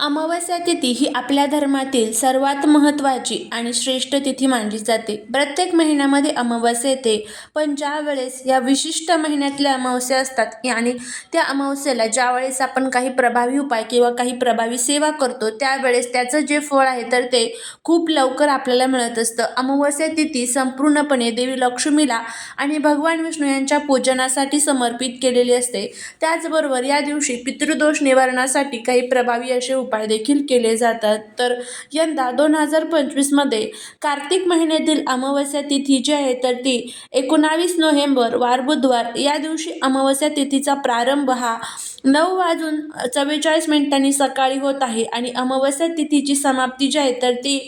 अमावस्या तिथी ही आपल्या धर्मातील सर्वात महत्त्वाची आणि श्रेष्ठ तिथी मानली जाते. प्रत्येक महिन्यामध्ये अमावस्या येते पण ज्या वेळेस या विशिष्ट महिन्यातल्या अमावस्या असतात आणि त्या अमावस्येला ज्या वेळेस आपण काही प्रभावी उपाय किंवा काही प्रभावी सेवा करतो त्यावेळेस त्याचं जे फळ आहे तर ते खूप लवकर आपल्याला मिळत असतं. अमावस्या तिथी संपूर्णपणे देवी लक्ष्मीला आणि भगवान विष्णू यांच्या पूजनासाठी समर्पित केलेली असते. त्याचबरोबर या दिवशी पितृदोष निवारणासाठी काही प्रभावी असे उपाय देखील केले जातात. तर यंदा दोन हजार पंचवीसमध्ये कार्तिक महिन्यातील अमावस्या तिथी जी आहे तर ती एकोणावीस नोव्हेंबर वार बुधवार या दिवशी अमावस्या तिथीचा प्रारंभ हा नऊ वाजून चव्वेचाळीस मिनिटांनी सकाळी होत आहे. आणि अमावस्या तिथीची समाप्ती जी आहे तर ती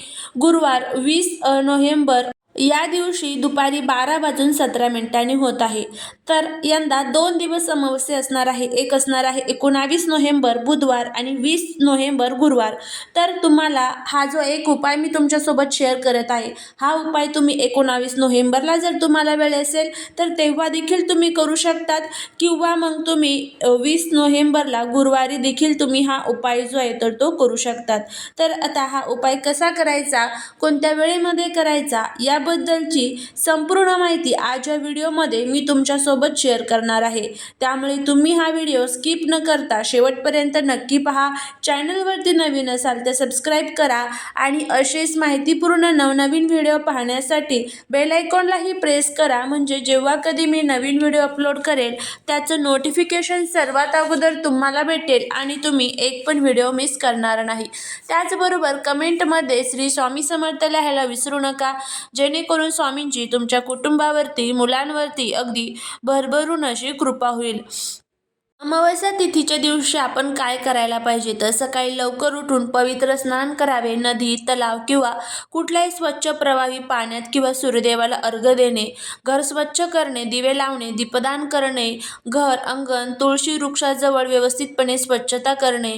गुरुवार वीस नोव्हेंबर या दिवशी दुपारी बारा वाजून सतरा मिनिटांनी होत आहे. तर यंदा दोन दिवस अमावस्या असणार आहे. एक असणार आहे एकोणावीस नोव्हेंबर बुधवार आणि वीस नोव्हेंबर गुरुवार. तर तुम्हाला हा जो एक उपाय मी तुमच्यासोबत शेअर करत आहे हा उपाय तुम्ही एकोणावीस नोव्हेंबरला जर तुम्हाला वेळ असेल तर तेव्हा देखील तुम्ही करू शकतात किंवा मग तुम्ही वीस नोव्हेंबरला गुरुवारी देखील तुम्ही हा उपाय जो आहे तर तो करू शकतात. तर आता हा उपाय कसा करायचा कोणत्या वेळेमध्ये करायचा याबद्दलची संपूर्ण माहिती आज या व्हिडिओमध्ये मी तुमच्यासोबत शेअर करणार आहे. त्यामुळे तुम्ही हा व्हिडिओ स्किप न करता शेवटपर्यंत नक्की पहा. चॅनलवरती नवीन असाल तर सबस्क्राईब करा आणि असेच माहितीपूर्ण नवनवीन व्हिडिओ पाहण्यासाठी बेलायकॉनलाही प्रेस करा. म्हणजे जेव्हा कधी मी नवीन व्हिडिओ अपलोड करेल त्याचं नोटिफिकेशन सर्वात अगोदर तुम्हाला भेटेल आणि तुम्ही एक पण व्हिडिओ मिस करणार नाही. त्याचबरोबर कमेंटमध्ये श्री स्वामी समर्थ लिहायला विसरू नका. जेणेकरून स्वामींची तुमच्या कुटुंबावरती मुलांवरती अगदी भरभरून अशी कृपा होईल. अमावस्या तिथीच्या दिवशी आपण काय करायला पाहिजे तर सकाळी लवकर उठून पवित्र स्नान करावे नदी तलाव किंवा कुठल्याही स्वच्छ प्रवाही पाण्यात किंवा सूर्यदेवाला अर्घ देणे घर स्वच्छ करणे दिवे लावणे दीपदान करणे घर अंगण तुळशी वृक्षाजवळ व्यवस्थितपणे स्वच्छता करणे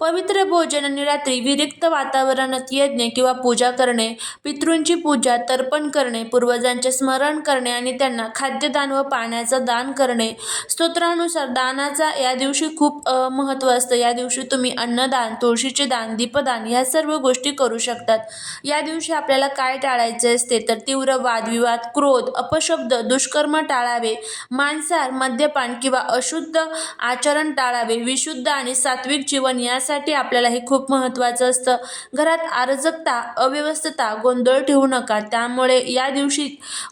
पवित्र भोजन आणि रात्री विरिक्त वातावरणात यज्ञ किंवा पूजा करणे पितृंची पूजा तर्पण करणे पूर्वजांचे स्मरण करणे आणि त्यांना खाद्यदान व पाण्याचा दान करणे. स्तोत्रानुसार दानाचा या दिवशी खूप महत्त्व असतं. या दिवशी तुम्ही अन्नदान तुळशीचे दान दीपदान ह्या सर्व गोष्टी करू शकतात. या दिवशी आपल्याला काय टाळायचे असते तर तीव्र वादविवाद क्रोध अपशब्द दुष्कर्म टाळावे मांसाहार मद्यपान किंवा अशुद्ध आचरण टाळावे विशुद्ध आणि सात्विक जीवन यासाठी आपल्याला हे खूप महत्त्वाचं असतं. घरात अराजकता अव्यवस्थता गोंधळ ठेवू नका. त्यामुळे या दिवशी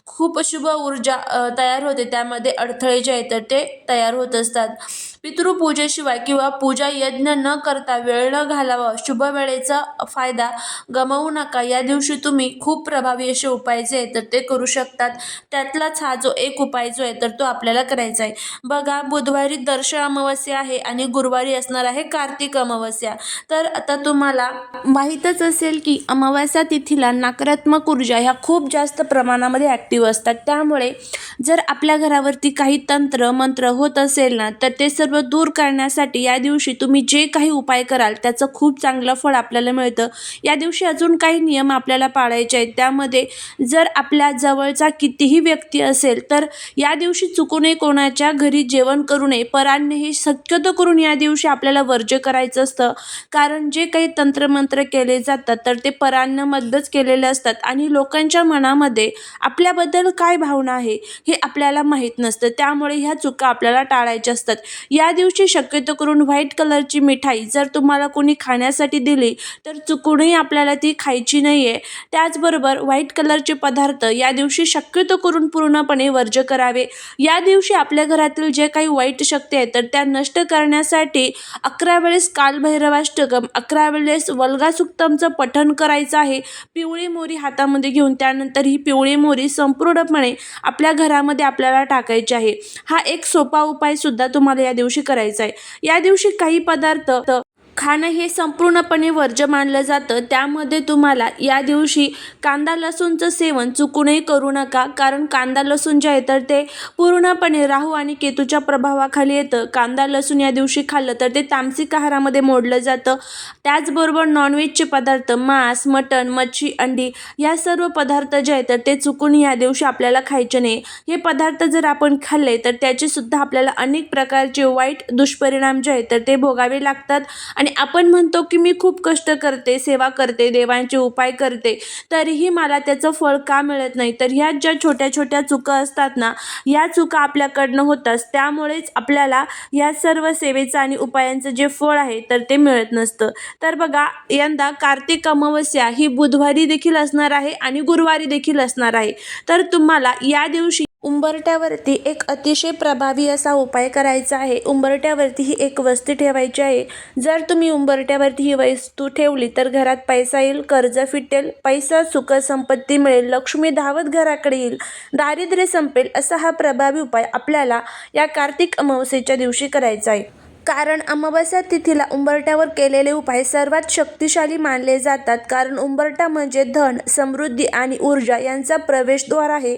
खूप शुभ ऊर्जा तयार होते. त्यामध्ये अडथळे जे आहेत तर ते तयार होत असतात. पितृपूजेशिवाय किंवा पूजा यज्ञ न करता वेळ न घालावा शुभ वेळेचा फायदा गमावू नका. या दिवशी तुम्ही खूप प्रभावी असे उपाय जे आहेत तर ते करू शकतात. त्यातलाच हा जो एक उपाय जो आहे तर तो आपल्याला करायचा आहे. बघा बुधवारी दर्श अमावस्या आहे आणि गुरुवारी असणार आहे कार्तिक अमावस्या. तर आता तुम्हाला माहीतच असेल की अमावस्या तिथीला नकारात्मक ऊर्जा ह्या खूप जास्त प्रमाणामध्ये ॲक्टिव्ह असतात. त्यामुळे जर आपल्या घरावरती काही तंत्र मंत्र होत असेल ना तर ते सर्व दूर करण्यासाठी या दिवशी तुम्ही जे काही उपाय कराल त्याचं खूप चांगलं फळ आपल्याला मिळतं. या दिवशी अजून काही नियम आपल्याला पाळायचे आहेत. त्यामध्ये जर आपल्या जवळचा कितीही व्यक्ती असेल तर या दिवशी चुकूनही कोणाच्या घरी जेवण करू नये. परांनी हे शक्यतो करून या दिवशी आपल्याला वर्ज्य करायचं असतं. कारण जे काही तंत्रमंत्र केले जातात तर ते परांनामधलंच केलेले असतात. आणि लोकांच्या मनामध्ये आपल्याबद्दल काय भावना आहे हे आपल्याला माहीत नसतं. त्यामुळे ह्या चुका आपल्याला टाळायच्या असतात. या दिवशी शक्यतो करून व्हाईट कलरची मिठाई जर तुम्हाला कोणी खाण्यासाठी दिली तर चुकूनही आपल्याला ती खायची नाही आहे त्याचबरोबर व्हाईट कलरचे पदार्थ या दिवशी शक्यतो करून पूर्णपणे वर्ज्य करावे. या दिवशी आपल्या घरातील जे काही वाईट शक्ती आहेत तर त्या नष्ट करण्यासाठी अकरा वेळेस कालभैरवाष्टकम अकरा वेळेस वल्गासुक्तमचं पठण करायचं आहे. पिवळी मोरी हातामध्ये घेऊन त्यानंतर ही पिवळी मोरी संपूर्णपणे आपल्या घरामध्ये आपल्याला टाकायची आहे. हा एक सोपा उपाय सुद्धा तुम्हाला या दिवशी दिवशी करायचा आहे या दिवशी काही पदार्थ खाणं हे संपूर्णपणे वर्ज्य मानलं जातं. त्यामध्ये तुम्हाला या दिवशी कांदा लसूणचं सेवन चुकूनही करू नका. कारण कांदा लसूण जे आहे तर ते पूर्णपणे राहू आणि केतूच्या प्रभावाखाली येतं. कांदा लसूण या दिवशी खाल्लं तर ते तामसिक आहारामध्ये मोडलं जातं. त्याचबरोबर नॉनव्हेजचे पदार्थ मांस मटण मच्छी अंडी या सर्व पदार्थ जे आहेत तर ते चुकून या दिवशी आपल्याला खायचे नाही. हे पदार्थ जर आपण खाल्ले तर त्याचेसुद्धा आपल्याला अनेक प्रकारचे वाईट दुष्परिणाम जे आहेत तर ते भोगावे लागतात. आणि आणि आपण म्हणतो की मी खूप कष्ट करते सेवा करते देवांचे उपाय करते तरीही मला त्याचं फळ का मिळत नाही? तर ह्या ज्या छोट्या छोट्या चुका असतात ना या चुका आपल्याकडनं होतात. त्यामुळेच आपल्याला या सर्व सेवेचं आणि उपायांचं जे फळ आहे तर ते मिळत नसतं. तर बघा यंदा कार्तिक अमावस्या ही बुधवारी देखील असणार आहे आणि गुरुवारी देखील असणार आहे. तर तुम्हाला या दिवशी उंबरट्यावरती एक अतिशय प्रभावी असा उपाय करायचा आहे. उंबरट्यावरती ही एक वस्तू ठेवायची आहे. जर तुम्ही उंबरट्यावरती ही वस्तू ठेवली तर घरात पैसा येईल कर्ज फिटेल पैसा सुख संपत्ती मिळेल लक्ष्मी धावत घराकडे येईल दारिद्र्य संपेल असा हा प्रभावी उपाय आपल्याला या कार्तिक अमावस्येच्या दिवशी करायचा आहे. कारण अमावस्या तिथीला उंबरट्यावर केलेले उपाय सर्वात शक्तिशाली मानले जातात. कारण उंबरटा म्हणजे धन समृद्धी आणि ऊर्जा यांचा प्रवेशद्वार आहे.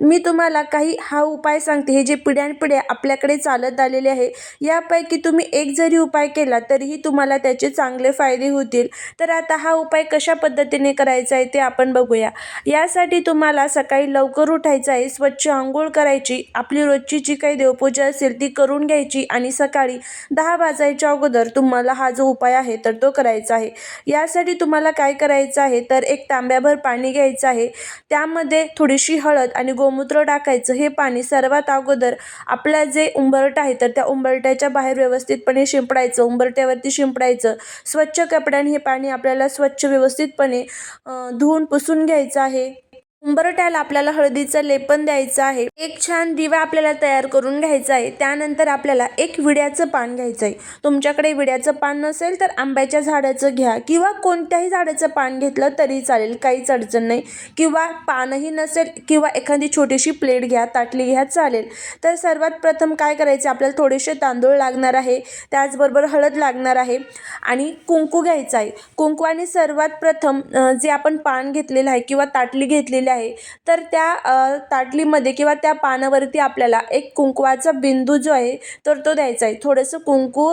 मी तुम्हाला काही हा उपाय सांगते. हे जे पिढ्यानपिढ्या आपल्याकडे चालत आलेले आहे यापैकी तुम्ही एक जरी उपाय केला तरीही तुम्हाला त्याचे चांगले फायदे होतील. तर आता हा उपाय कशा पद्धतीने करायचा आहे ते आपण बघूया. यासाठी तुम्हाला सकाळी लवकर उठायचं आहे स्वच्छ आंघोळ करायची आपली रोजची जी काही देवपूजा असेल ती करून घ्यायची आणि सकाळी दहा वाजायच्या अगोदर तुम्हाला हा जो उपाय आहे तर तो करायचा आहे. यासाठी तुम्हाला काय करायचं आहे तर एक तांब्याभर पाणी घ्यायचं आहे. त्यामध्ये थोडीशी हळद आणि गोमूत्र टाकायचं हे पाणी सर्वात अगोदर आपला जे उंबरट आहे तर त्या उंबरट्याच्या बाहेर व्यवस्थितपणे शिंपडायचं. उंबरट्यावरती शिंपडायचं. स्वच्छ कपड्याने हे पाणी आपल्याला स्वच्छ व्यवस्थितपणे धुवून पुसून घ्यायचं आहे. उंबरट्याला आपल्याला हळदीचं लेपन द्यायचं आहे. एक छान दिवा आपल्याला तयार करून घ्यायचा आहे. त्यानंतर आपल्याला एक विड्याचं पान घ्यायचं आहे. तुमच्याकडे विड्याचं पान नसेल तर आंब्याच्या झाडाचं घ्या किंवा कोणत्याही झाडाचं पान घेतलं तरी चालेल. काहीच अडचण नाही. किंवा पानही नसेल किंवा एखादी छोटीशी प्लेट घ्या ताटली घ्या चालेल. तर सर्वात प्रथम काय करायचं? आपल्याला थोडेसे तांदूळ लागणार आहे. त्याचबरोबर हळद लागणार आहे. आणि कुंकू घ्यायचं आहे. कुंकू आणि सर्वात प्रथम जे आपण पान घेतलेलं आहे किंवा ताटली घेतलेली आहे आहे. तर त्या ताटलीमध्ये किंवा त्या पानावरती आपल्याला एक कुंकवाचा बिंदू जो आहे तर तो द्यायचा आहे. थोडंसं कुंकू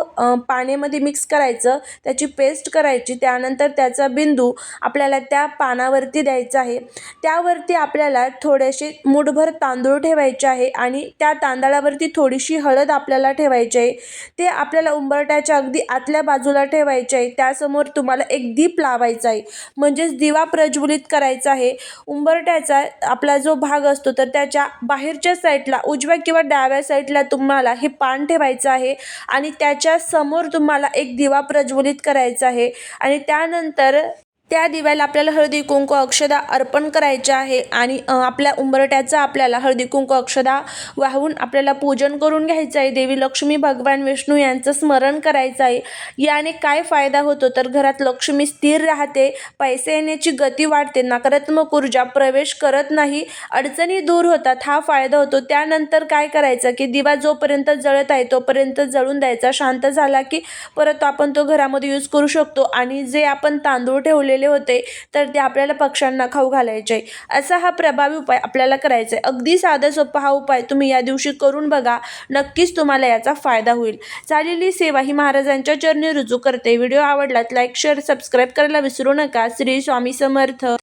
पाण्यामध्ये मिक्स करायचं त्याची पेस्ट करायची त्यानंतर त्याचा बिंदू आपल्याला त्या पानावरती द्यायचा आहे. त्यावरती आपल्याला थोडेसे मुठभर तांदूळ ठेवायचे आहे आणि त्या तांदळावरती थोडीशी हळद आपल्याला ठेवायची आहे. ते आपल्याला उंबरट्याच्या अगदी आतल्या बाजूला ठेवायचे आहे. त्यासमोर तुम्हाला एक दीप लावायचा आहे. म्हणजेच दिवा प्रज्वलित करायचा आहे. उंबरट्या उंबरट्याचा आपला जो भाग असतो तर त्याच्या बाहेरच्या साईडला उजव्या किंवा डाव्या साईडला तुम्हाला हे पान ठेवायचं आहे आणि त्याच्यासमोर तुम्हाला एक दिवा प्रज्वलित करायचा आहे. आणि त्यानंतर त्या दिव्याला आपल्याला हळदी कुंकू अक्षदा अर्पण करायचे आहे आणि आपल्या उंबरट्याचा आपल्याला हळदी कुंकू अक्षदा वाहून आपल्याला पूजन करून घ्यायचं आहे. देवी लक्ष्मी भगवान विष्णू यांचं स्मरण करायचं आहे. याने काय फायदा होतो? तर घरात लक्ष्मी स्थिर राहते पैसे येण्याची गती वाढते नकारात्मक ऊर्जा प्रवेश करत नाही अडचणी दूर होतात. हा फायदा होतो. त्यानंतर काय करायचं की दिवा जोपर्यंत जळत आहे तोपर्यंत जळून द्यायचा. शांत झाला की परत आपण तो घरामध्ये यूज करू शकतो. आणि जे आपण तांदूळ ठेवलेले होते तर ते आपल्याला पक्ष्यांना खाऊ घालायचे. असा हा प्रभावी उपाय आपल्याला करायचा आहे. अगदी साधा सोपा हा उपाय तुम्ही या दिवशी करून बघा. नक्कीच तुम्हाला याचा फायदा होईल. झालेली सेवा ही महाराजांच्या चरणी रुजू करते. व्हिडिओ आवडलात लाईक शेअर सबस्क्राईब करायला विसरू नका. श्री स्वामी समर्थ.